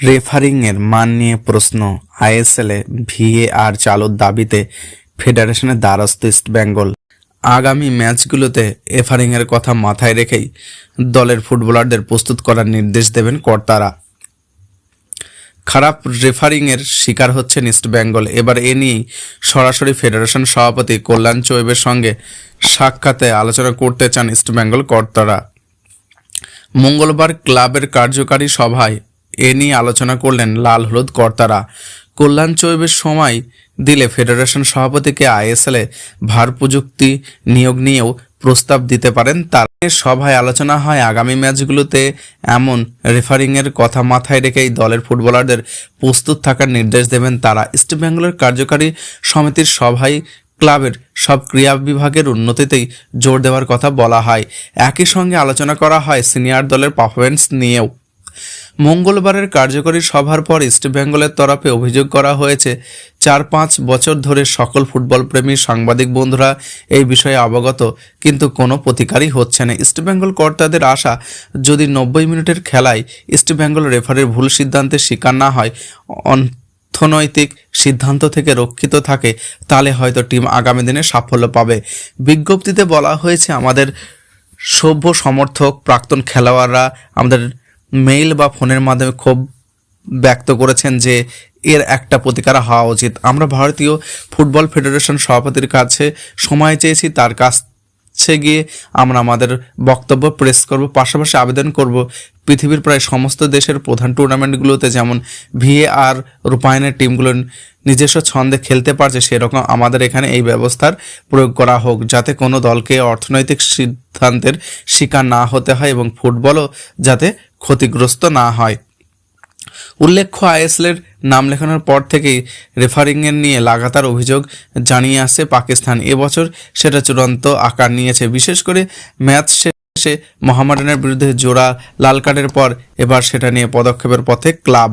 রেফারিংয়ের মান নিয়ে প্রশ্ন। আইএসএলে ভিএআর চালুর দাবিতে ফেডারেশনের দ্বারস্থ ইস্টবেঙ্গল আগামী ম্যাচগুলোতে রেফারিংয়ের কথা মাথায় রেখেই দলের ফুটবলারদের প্রস্তুত করার নির্দেশ দেবেন কর্তারা। খারাপ রেফারিংয়ের শিকার হচ্ছেন ইস্টবেঙ্গল এবার এ নিয়েই সরাসরি ফেডারেশন সভাপতি কল্যাণ চৈবের সঙ্গে সাক্ষাতে আলোচনা করতে চান ইস্টবেঙ্গল কর্তারা। মঙ্গলবার ক্লাবের কার্যকারী সভায় এ নিয়ে আলোচনা করলেন লাল হলুদ কর্তারা। কল্যাণ চৈবের সময় দিলে ফেডারেশন সভাপতিকে আইএসএলে ভার প্রযুক্তি নিয়োগ নিয়েও প্রস্তাব দিতে পারেন তার। সভায় আলোচনা হয় আগামী ম্যাচগুলোতে এমন রেফারিংয়ের কথা মাথায় রেখেই দলের ফুটবলারদের প্রস্তুত থাকার নির্দেশ দেবেন তারা। ইস্টবেঙ্গলের কার্যকারী সমিতির সভায় ক্লাবের সব ক্রীড়া বিভাগের উন্নতিতেই জোর দেওয়ার কথা বলা হয়। একই সঙ্গে আলোচনা করা হয় সিনিয়র দলের পারফরমেন্স নিয়েও। মঙ্গলবারের কার্যকরী সভার পর ইস্টবেঙ্গলের তরফে অভিযোগ করা হয়েছে, চার পাঁচ বছর ধরে সকল ফুটবল প্রেমী সাংবাদিক বন্ধুরা এই বিষয়ে অবগত, কিন্তু কোনো প্রতিকারই হচ্ছে না। ইস্টবেঙ্গল কর্তাদের আশা, যদি নব্বই মিনিটের খেলায় ইস্টবেঙ্গল রেফারির ভুল সিদ্ধান্তে শিকার না হয়, অর্থনৈতিক সিদ্ধান্ত থেকে রক্ষিত থাকে, তাহলে হয়তো টিম আগামী দিনে সাফল্য পাবে। বিজ্ঞপ্তিতে বলা হয়েছে, আমাদের সভ্য সমর্থক, প্রাক্তন খেলোয়াড়রা, আমাদের মেইল বা ফোনের মাধ্যমে ক্ষোভ ব্যক্ত করেছেন যে এর একটা প্রতিকার হওয়া উচিত। আমরা ভারতীয় ফুটবল ফেডারেশন সভাপতির কাছে সময় চেয়েছি, তার কাছে গিয়ে আমরা আমাদের বক্তব্য প্রেস করব, পাশাপাশি আবেদন করব। পৃথিবীর প্রায় সমস্ত দেশের প্রধান টুর্নামেন্টগুলোতে যেমন ভিএআর, রূপায়ণের টিমগুলো নিজস্ব ছন্দে খেলতে পারছে, সেরকম আমাদের এখানে এই ব্যবস্থার প্রয়োগ করা হোক, যাতে কোনো দলকে অর্থনৈতিক সিদ্ধান্তের শিকার না হতে হয় এবং ফুটবলও যাতে ক্ষতিগ্রস্ত না হয়। উল্লেখ্য, আইএসএলের নাম লেখানোর পর থেকেই রেফারিংয়ের নিয়ে লাগাতার অভিযোগ জানিয়ে আসছে পাকিস্তান। এবছর সেটা চূড়ান্ত আকার নিয়েছে। বিশেষ করে ম্যাচ শেষে মহামারানের বিরুদ্ধে জোড়া লাল কার্ডের পর এবার সেটা নিয়ে পদক্ষেপের পথে ক্লাব।